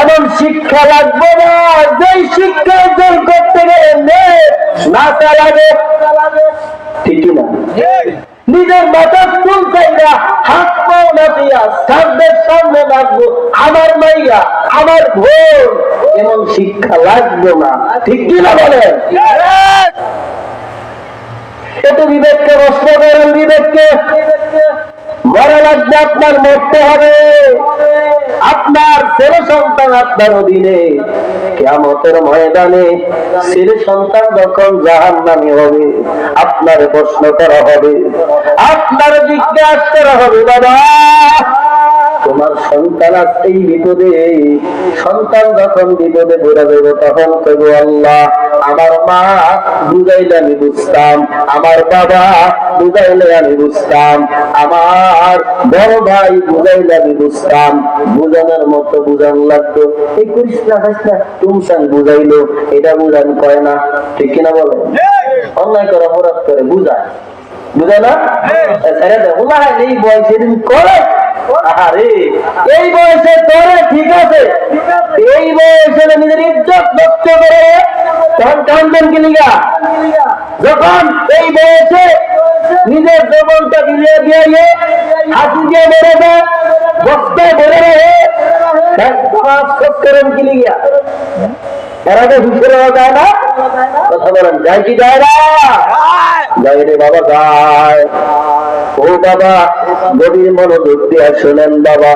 এমন শিক্ষা লাগবে না যেই শিক্ষা অর্জন করতে গেলে নে, না চালাবে। ঠিকই না। নিজের মাথার চুল চাইরা হাত পাও নাচিয়া সামনের সামনে লাগবো আমার মাইয়া আমার ভোর। এমন শিক্ষা লাগবে না। ঠিক কি না বলেন এটা বিবেককে প্রশ্ন করেন বিবেককে। মরা লাগবে আপনার মরতে হবে। আপনার ছেলে সন্তান আপনার অধীনে। কেমতের ময়দানে ছেলে সন্তান যখন জাহান নামে হবে, আপনার প্রশ্ন করা হবে, আপনার জিজ্ঞাসা করা হবে, বাবা সন্তান আছে এই বিপদে সন্তান যখন বিপদে পড়ে যাবে তখন কইব আল্লাহ আমার মা বুঝাইলে আমি বুঝতাম আমার বাবা বুঝাইলে আমি বুঝতাম আমার বড় ভাই বুঝাইলে আমি বুঝতাম। বুঝানোর মতো বুঝান লাগতো। এই করিস না খাইস না তুমসান বুঝাইলো এটা বুঝান কয় না ঠিক কিনা বলে? অন্যায় করে অপরাধ করে বুঝায়। বুঝায় না? ছেড়ে দেয় ওলা এই বয়সে দিন করে। এই বয়সে তোরে ঠিক আছে। এই বয়সে নিজের ইজ্জত নষ্ট করে তখন কান্দন কি লিগা যখন এই বয়সে নিজের জীবনটা বিলিয়ে দিয়ে হাসি দিয়ে বেড়ে দেয় বস্তায় ভরে রয়ে করেন কি লিগা এরা তো হুসে দেওয়া যায় না। কথা বলেন যায় কি যায় না যায় রে বাবা, যায়। ও বাবা, গভীর মনোযোগ দিয়ে শোনেন বাবা।